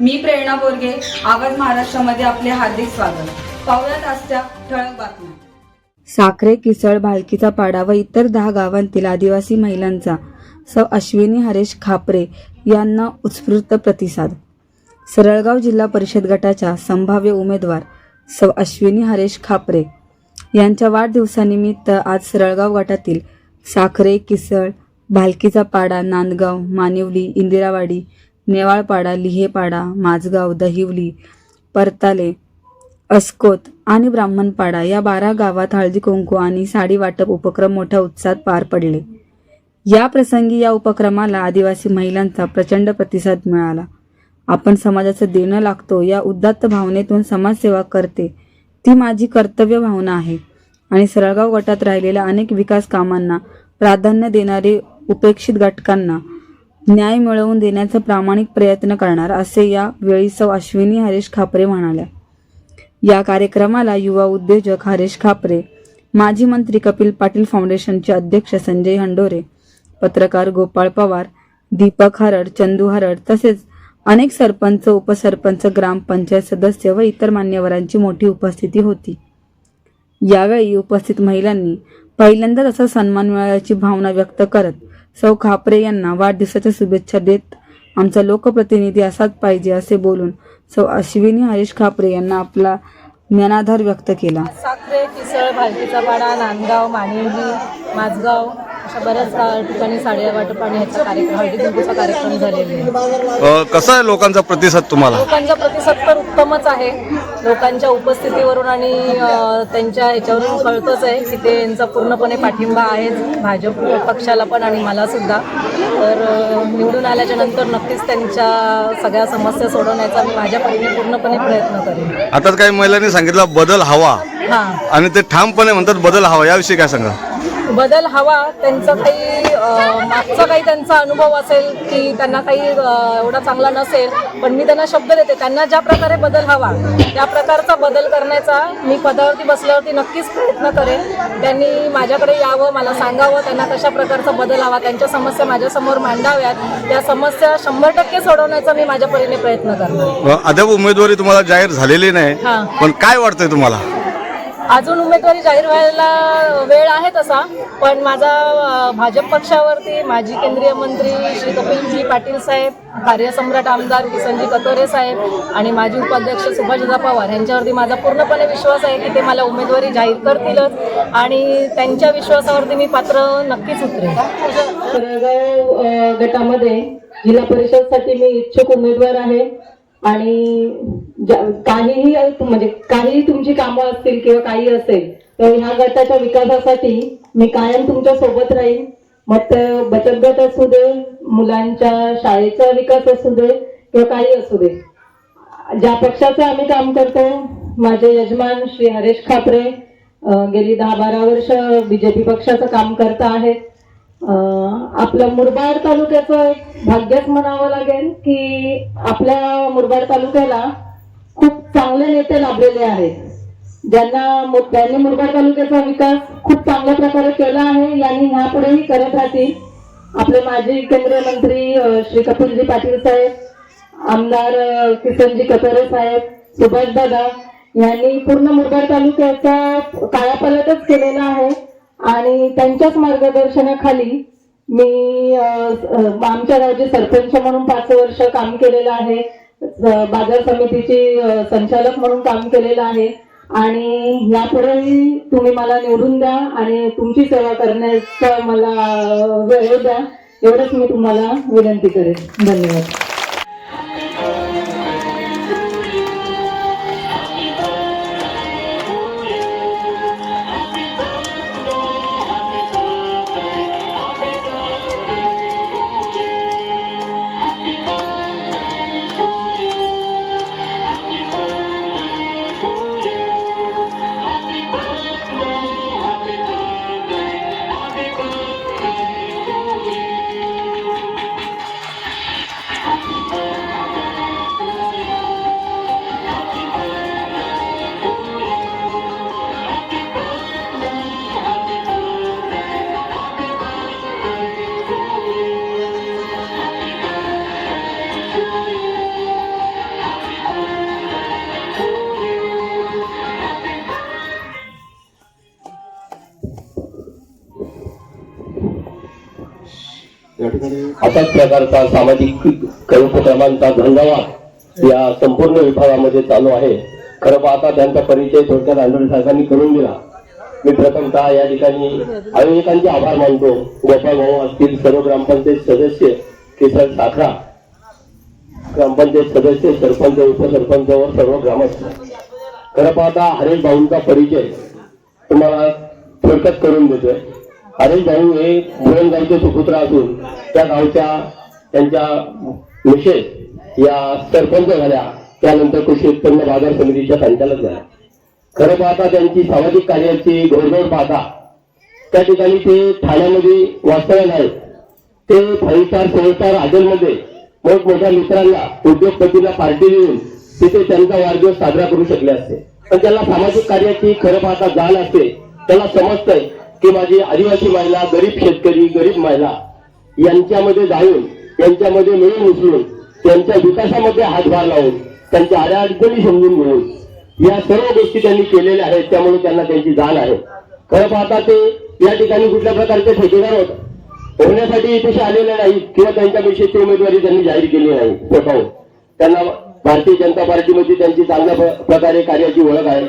मी प्रेरणा बोरगे आवाज महाराष्ट्रामध्ये आपले हार्दिक स्वागत. पाहुयात आजच्या ठळक बातम्या. साखरे किसळ भालकीचा पाडा व इतर दहा गावांतील आदिवासी महिलांचा सौ अश्विनी हरेश खापरे यांना उत्स्फूर्त प्रतिसाद. सरळगाव जिल्हा परिषद गटाच्या संभाव्य उमेदवार सौ अश्विनी हरेश खापरे यांच्या वाढदिवसानिमित्त आज सरळगाव गटातील साखरे किसळ भालकीचा पाडा नांदगाव मानिवली इंदिरावाडी नेवाळपाडा लिहेपाडा माझगाव दहिवली परताले अस्कोत आणि ब्राह्मणपाडा या बारा गावात हळदी कुंकू आणि साडी वाटप उपक्रम मोठ्या उत्साहात पार पडले. या प्रसंगी या उपक्रमाला आदिवासी महिलांचा प्रचंड प्रतिसाद मिळाला. आपण समाजाचं देणं लागतो या उदात्त भावनेतून समाजसेवा करते ती माझी कर्तव्य भावना आहे. आणि सरळगाव गटात राहिलेल्या अनेक विकास कामांना प्राधान्य देणारे उपेक्षित घटकांना न्याय मिळवून देण्याचा प्रामाणिक प्रयत्न करणार असे या वेळी सौ अश्विनी हरेश खापरे म्हणाल्या. या कार्यक्रमाला युवा उद्योजक हरेश खापरे माजी मंत्री कपिल पाटील फाउंडेशनचे अध्यक्ष संजय हंडोरे पत्रकार गोपाळ पवार दीपक हरड चंदू हरड तसेच अनेक सरपंच उपसरपंच ग्रामपंचायत सदस्य व इतर मान्यवरांची मोठी उपस्थिती होती. यावेळी उपस्थित महिलांनी पहिल्यांदाच असा सन्मान मिळाल्याची भावना व्यक्त करत सौ खापरे यांना वाढदिवसाच्या शुभेच्छा देत आमचा लोकप्रतिनिधी असाच पाहिजे असे बोलून सौ अश्विनी हरीश खापरे यांना आपला ज्ञानाधार व्यक्त केला. साखरे किसळ भालकीचा पाडा नांदगाव मानिवली माझगाव अशा बऱ्याच गा- ठिकाणी साड्या वाटप आणि ह्याचा कार्यक्रम हळदी कुंकूचा कार्यक्रम झालेले आहे. अ, कसा आहे लोकांचा प्रतिसाद तुम्हाला? लोकांचा प्रतिसाद तर उत्तमच आहे. लोकांच्या उपस्थितीवरून आणि अ, त्यांच्या ह्याच्यावरून कळतच आहे. की ते यांचा पूर्णपणे पाठिंबा आहे भाजप पक्षाला पण आणि मला सुद्धा. तर अ, निवडून आल्याच्यानंतर नक्कीच त्यांच्या सगळ्या समस्या सोडवण्याचा मी माझ्या परीने पूर्णपणे प्रयत्न करेन. आता काही महिलांनी सांगितलं बदल हवा. हां. आणि ते ठामपणे म्हणतात बदल हवा. याविषयी काय सांगा बदल हवा त्यांचा काही मागचा काही त्यांचा अनुभव असेल की त्यांना काही एवढा चांगला नसेल पण मी त्यांना शब्द देते त्यांना ज्या प्रकारे बदल हवा त्या प्रकारचा बदल करण्याचा मी पदावरती बसल्यावरती नक्कीच प्रयत्न करेन. त्यांनी माझ्याकडे यावं मला सांगावं त्यांना कशा प्रकारचा बदल हवा त्यांच्या समस्या माझ्यासमोर मांडाव्यात त्या समस्या शंभर टक्के सोडवण्याचा मी माझ्या परीने प्रयत्न करणार अ, अद्याप उमेदवारी तुम्हाला जाहीर झालेली नाही पण काय वाटतंय तुम्हाला? अजून उमेदवारी जाहीर व्हायला वेळ आहे तसा पण माझा भाजप पक्षावरती माजी केंद्रीय मंत्री श्री कपिलजी पाटील साहेब कार्यसम्राट आमदार किसनजी कतोरे साहेब आणि माजी उपाध्यक्ष सुभाषदा पवार यांच्यावरती माझा पूर्णपणे विश्वास आहे की ते मला उमेदवारी जाहीर करतीलच आणि त्यांच्या विश्वासावरती मी पात्र नक्कीच उतरेन. गटामध्ये जिल्हा परिषदसाठी मी इच्छुक उमेदवार आहे आणि काहीही म्हणजे काहीही तुमची कामं असतील किंवा काही असेल तर ह्या गटाच्या विकासासाठी मी कायम तुमच्यासोबत राहीन. मग ते बचत गट असू दे मुलांच्या शाळेचा विकास असू दे किंवा काही असू दे. ज्या पक्षाचं आम्ही काम करतो माझे यजमान श्री हरेश खापरे गेली दहा बारा वर्ष बीजेपी पक्षाचं काम करत आहेत. आपल्या मुरबाड तालुक्याचं एक भाग्यच म्हणावं लागेल की आपल्या मुरबाड तालुक्याला चांगले नेते लाभलेले आहेत. ज्यांना त्यांनी मुरबाड तालुक्याचा विकास खूप चांगल्या प्रकारे केला आहे यांनी ह्यापुढेही करत राहतील. आपले माजी केंद्रीय मंत्री श्री कपिलजी पाटील साहेब आमदार किसनजी कतोरे साहेब सुभाष दादा यांनी पूर्ण मुरबाड तालुक्याचा कायापालटच केलेला आहे आणि त्यांच्याच मार्गदर्शनाखाली मी आमच्या गावचे सरपंच म्हणून पाच वर्ष काम केलेलं आहे. बाजार समितीची संचालक म्हणून काम केलेलं आहे. आणि यापुढेही तुम्ही मला निवडून द्या आणि तुमची सेवा करण्याचा मला वेळ द्या. एवढंच मी तुम्हाला विनंती करेन. धन्यवाद. अशाच प्रकारचा सामाजिक काही उपक्रमांचा या संपूर्ण विभागामध्ये चालू आहे. खरं पाहता त्यांचा परिचय थोडक्यात आंदोलन साहेबांनी करून दिला. मी प्रथमतः या ठिकाणी आयोजकांचे आभार मानतो. गोपाळ भाऊ असतील सर्व ग्रामपंचायत सदस्य केसर साखरा ग्रामपंचायत सदस्य सरपंच उपसरपंच व सर्व ग्रामस्थ. खरं पाहता हरेश भाऊंचा परिचय तुम्हाला थोडक्यात करून देतोय. हरेश जाऊ हे गावचे सुपुत्र असून त्या गावच्या त्यांच्या मिसेस या सरपंच झाल्या. त्यानंतर कृषी उत्पन्न बाजार समितीच्या संचालक झाल्या. खरं पाहता त्यांची सामाजिक कार्याची घोडदौड पाहता त्या ठिकाणी ते ठाण्यामध्ये वास्तव्य आहेत ते फाईव्ह स्टार सेव्हन स्टार हॉटेलमध्ये मोठमोठ्या मित्रांना उद्योगपतींना पार्टी देऊन तिथे त्यांचा वाढदिवस साजरा करू शकले असते. पण त्याला सामाजिक कार्याची खरं पाहता जाण असते त्याला समजतंय की माझी आदिवासी महिला गरीब शेतकरी गरीब महिला यांच्यामध्ये जाऊन यांच्यामध्ये मिळून उचलून त्यांच्या विकासामध्ये हातभार लावून त्यांच्या अडचणी समजून घेऊन या सर्व गोष्टी त्यांनी केलेल्या आहेत त्यामुळे त्यांना त्यांची जाण आहे. खरं पाहता ते या ठिकाणी कुठल्या प्रकारचे ठेकेदार होत? होण्यासाठी इथे आलेले नाहीत किंवा त्यांच्या उमेदवारी त्यांनी जाहीर केली नाही स्वतःहून. त्यांना भारतीय जनता पार्टीमध्ये त्यांची चांगल्या प्रकारे कार्याची ओळख आहे.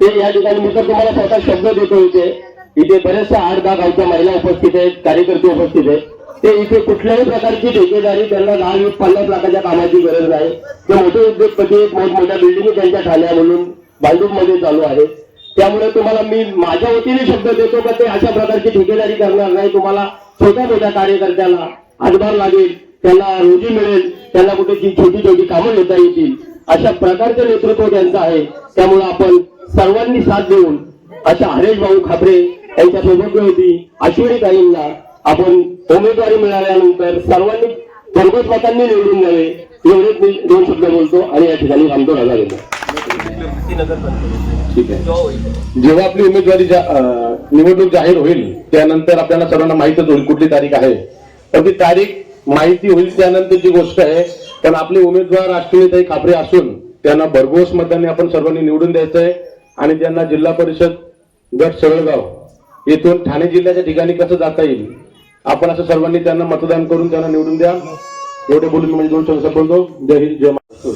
ते या ठिकाणी मी तर तुम्हाला स्वतः शब्द देतो इथे. इथे बऱ्याचशा आठ दहा गावच्या महिला उपस्थित आहेत कार्यकर्ते उपस्थित आहेत. ते इथे कुठल्याही प्रकारची ठेकेदारी त्यांना दहा वीस पन्नास लाखाच्या कामाची गरज नाही. ते मोठे उद्योगपती मोठमोठ्या बिल्डिंगी त्यांच्या ठाण्या म्हणून बांधूमध्ये चालू आहे. त्यामुळे तुम्हाला मी माझ्या वतीने शब्द देतो का ते अशा प्रकारची ठेकेदारी करणार नाही. तुम्हाला छोट्या मोठ्या कार्यकर्त्यांना हातभार लागेल त्यांना रोजी मिळेल त्यांना कुठे जी छोटी छोटी कामं घेता येतील अशा प्रकारचं नेतृत्व त्यांचं आहे. त्यामुळे आपण सर्वांनी साथ देऊन अशा हरेश भाऊ खापरे यांच्या सोबत होती अश्विनी ताईंना आपण उमेदवारी मिळाल्यानंतर सर्वांनी भरघोस मतांनी निवडून द्यावे एवढेच मी दोन शब्द बोलतो आणि या ठिकाणी थांबतो राजा ठीक आहे. जेव्हा आपली उमेदवारी निवडणूक जाहीर होईल त्यानंतर आपल्याला सर्वांना माहितच होईल कुठली तारीख आहे. पण ती तारीख माहिती होईल त्यानंतरची गोष्ट आहे कारण आपले उमेदवार अश्विनीताई खापरे असून त्यांना भरघोस मतांनी आपण सर्वांनी निवडून द्यायचं आहे आणि त्यांना जिल्हा परिषद गट सळगाव येथून ठाणे जिल्ह्याच्या ठिकाणी कसं जाता येईल? आपण असं सर्वांनी त्यांना मतदान करून त्यांना निवडून द्या. एवढे बोलून म्हणजे दोन शब्द बोलतो. जय हिंद जय महाराष्ट्र.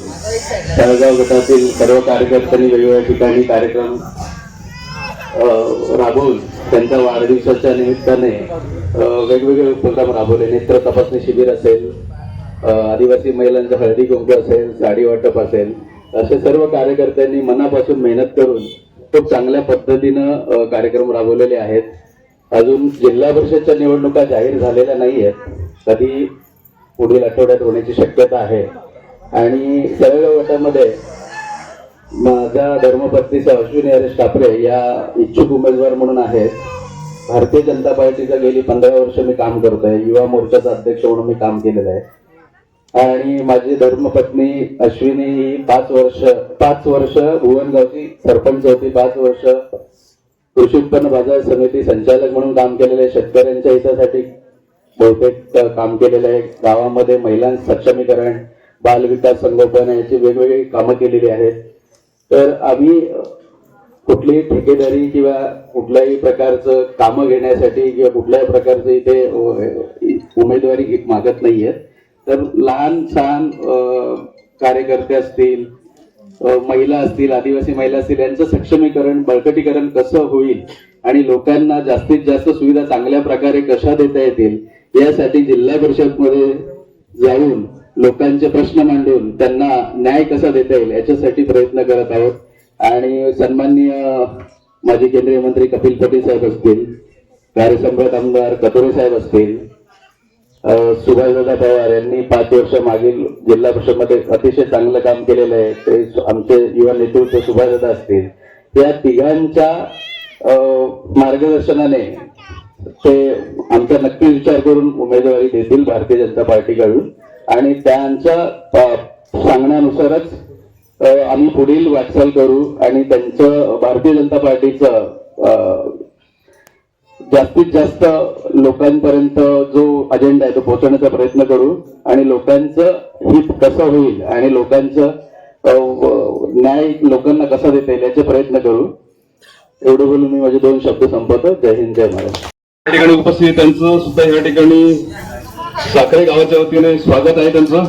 तळगाव गटातील सर्व कार्यकर्त्यांनी वेगवेगळ्या ठिकाणी कार्यक्रम राबवून त्यांच्या वाढदिवसाच्या निमित्ताने वेगवेगळे उपक्रम राबवले. नेत्र तपासणी शिबिर असेल आदिवासी महिलांचं हळदी कुंकू असेल साडी वाटप असेल असे सर्व कार्यकर्त्यांनी मनापासून मेहनत करून खूप चांगल्या पद्धतीनं कार्यक्रम राबवलेले आहेत. अजून जिल्हा परिषदच्या निवडणुका जाहीर झालेल्या नाही आहेत कधी पुढील आठवड्यात होण्याची शक्यता आहे. आणि तळेगाव गटामध्ये माझ्या धर्मपत्नीचा अश्विनी हरेश ठाकरे या इच्छुक उमेदवार म्हणून आहेत. भारतीय जनता पार्टीचं गेली पंधरा वर्ष मी काम करतोय. युवा मोर्चाचा अध्यक्ष म्हणून मी काम केलेलं आहे. आणि माझी धर्मपत्नी अश्विनी ही पाच वर्ष पाच वर्ष भुवनगावची सरपंच होती पाच वर्ष कृषी उत्पन्न बाजार समिती संचालक म्हणून काम केलेले आहे. शेतकऱ्यांच्या हितासाठी बहुतेक काम केलेलं आहे. गावामध्ये महिलां सक्षमीकरण बाल विकास संगोपन याची वेगवेगळी कामं केलेली आहेत. तर आम्ही कुठलीही ठेकेदारी किंवा कुठल्याही प्रकारचं कामं घेण्यासाठी किंवा कुठल्याही प्रकारचं इथे उमेदवारी मागत नाहीये. तर लहान सहान कार्यकर्ते असतील महिला असतील आदिवासी महिला असतील यांचं सक्षमीकरण बळकटीकरण कसं होईल आणि लोकांना जास्तीत जास्त सुविधा चांगल्या प्रकारे कशा देता येतील यासाठी जिल्हा परिषदमध्ये जाऊन लोकांचे प्रश्न मांडून त्यांना न्याय कसा देता येईल याच्यासाठी प्रयत्न करत आहोत. आणि सन्माननीय माजी केंद्रीय मंत्री कपिल पटेल साहेब असतील कार्यसम्राट आमदार कतोरे साहेब असतील सुभाषदादा पवार यांनी पाच वर्ष मागील जिल्हा परिषदमध्ये अतिशय चांगलं काम केलेलं आहे. ते आमचे युवा नेतृत्व सुभाषदादा असतील. या तिघांच्या मार्गदर्शनाने ते आमचा नक्की विचार करून उमेदवारी देतील भारतीय जनता पार्टीकडून. आणि त्यांच्या सांगण्यानुसारच आम्ही पुढील वाटचाल करू आणि त्यांचं भारतीय जनता पार्टीचं जास्तीत जास्त लोकांपर्यंत जो अजेंडा आहे तो पोहोचवण्याचा प्रयत्न करू आणि लोकांचं हित कसं होईल आणि लोकांचं न्याय लोकांना कसा देता येईल याचे प्रयत्न करू. एवढं बोलून मी माझे दोन शब्द संपवतो. जय हिंद जय महाराष्ट्र. या ठिकाणी उपस्थित त्यांचं सुद्धा या ठिकाणी साखरे गावाच्या वतीने स्वागत आहे त्यांचं.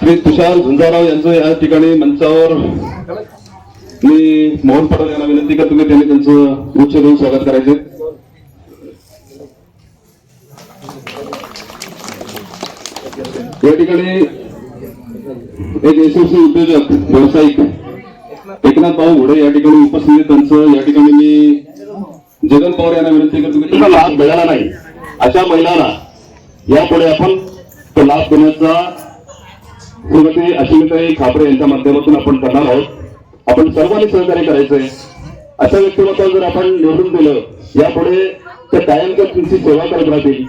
श्री तुषार झुंजाराव यांचं या ठिकाणी मंचावर मी मोहन पटेल यांना विनंती करतो की त्यांनी त्यांचं उच्च देऊन स्वागत करायचे. या ठिकाणी एक यशस्वी उद्योजक व्यावसायिक एकनाथ भाऊ घोडे या ठिकाणी उपस्थित त्यांचं या ठिकाणी मी जगन पवार यांना विनंती करतो की लाभ मिळाला नाही. अशा महिलांना यापुढे आपण तो लाभ देण्याचा श्रीमती अश्विनीताई खापरे यांच्या माध्यमातून आपण करणार आहोत. आपण सर्वांनी सहकार्य करायचंय. अशा व्यक्तिमत्वाला जर आपण निवडून दिलं यापुढे त्या कायमच्या तुमची सेवा करत राहतील.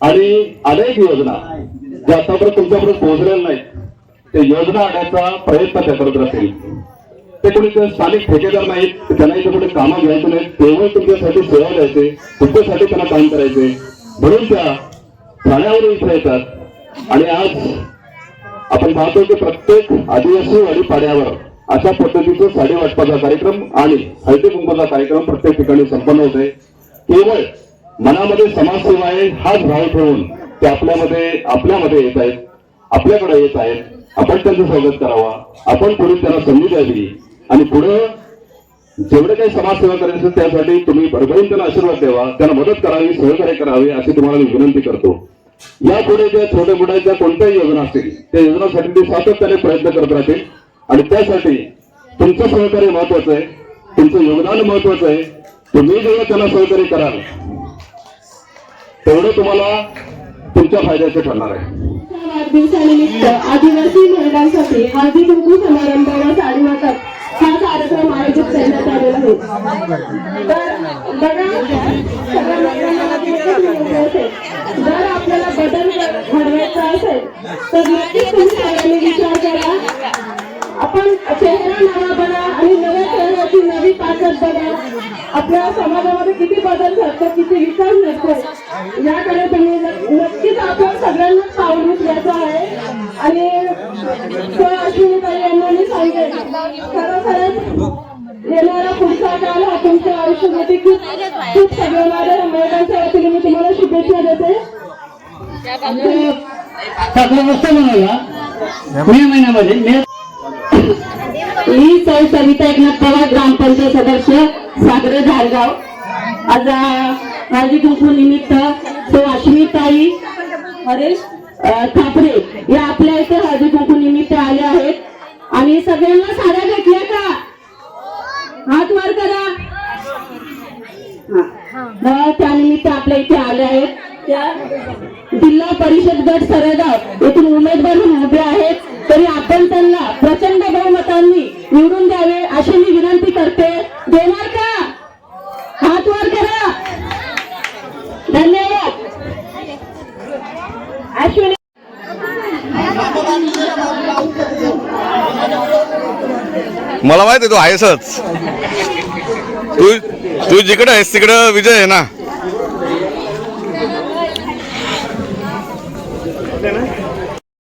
आणि अनेक योजना ज्या आतापर्यंत तुमच्यापर्यंत पोहोचलेल्या नाहीत त्या योजना आणण्याचा प्रयत्न त्या करत राहतील. ते कोणी स्थानिक ठेकेदार नाहीत तर त्यांना इथे कुठे कामं घ्यायचं नाही तेव्हा तुमच्यासाठी सेवा द्यायचे तुमच्यासाठी त्यांना काम करायचे. म्हणून त्या ठाण्यावर इथे येतात. आणि आज आपण पाहतो की प्रत्येक आदिवासी वाडी पाड्यावर अशा पद्धतीचा साडे वाटपाचा कार्यक्रम आणि हळदी कुंभाचा कार्यक्रम प्रत्येक ठिकाणी संपन्न होते केवळ मनामध्ये समाजसेवा आहे हाच भाव ठेवून ते आपल्यामध्ये आपल्यामध्ये येत आहेत आपल्याकडे येत आहेत. आपण त्यांचं स्वागत करावा. आपण पुढे त्यांना संधी द्यावी. आणि पुढे जेवढे काही समाजसेवा करायचं त्यासाठी तुम्ही भरभरून त्यांना आशीर्वाद द्यावा. त्यांना मदत करावी सहकार्य करावे अशी तुम्हाला मी विनंती करतो. यापुढे ज्या छोट्या मोठ्या ज्या कोणत्याही योजना असतील त्या योजनासाठी ते सातत्याने प्रयत्न करत राहतील. आणि त्यासाठी तुमचं सहकार्य महत्वाचं आहे तुमचं योगदान महत्वाचं आहे. तुम्ही जेव्हा त्यांना सहकार्य कराल तेवढं तुम्हाला तुमच्या फायद्याचं ठरणार आहे. वाढदिवसानिमित्त आदिवासी महिलांसाठी हळदी कुंकू समारंभ व साडी वाटप हा कार्यक्रम आयोजित करण्यात आलेला आहे. तर बघा सगळ्या महिलांना एकच विनंती असेल, जर आपल्याला बदल घडवायचा असेल तर नक्कीच तुम्ही सगळ्यांनी विचार करा. आपण चेहरा नवा बना आणि नव्या चेहऱ्याची नवी ताकद बघा. आपल्या समाजामध्ये किती बदल घडतो किती विकास नसतो याकडे तुम्ही नक्कीच आपण सगळ्यांना पाऊल उचलायचं आहे. आणि सर अश्विनीताई यांना मी सांगेन खरोखरच येणारा पुढचा काल हा तुमच्या आयुष्यामध्ये खूप खूप सगळ्या महिलांच्या वतीने मी तुम्हाला शुभेच्छा देते. मे महिन्यामध्ये मी सौ सविता एकनाथ पवार ग्रामपंचायत सदस्य सागरे धारगाव. आज अं, हळदी कुंकू निमित्त तो अश्विताई हरेश थापरे या आपल्या इथे हळदी कुंकू निमित्त आले आहेत. आणि सगळ्यांना साड्या भेटल्या का? हात वर करा. त्यानिमित्त आपल्या इथे आले आहेत. त्या जिल्हा परिषद गट सरगाव येथून उमेदवार म्हणून उभे आहेत. तरी आपण त्यांना प्रचंड बहुमतांनी निवडून द्यावे अशी मी विनंती करते. देणार का? हात वर करा. धन्यवाद. अश्विनी. मला माहिती आहे तू आहेसच. तू तू जिकडे आहेस तिकडं विजय आहे ना?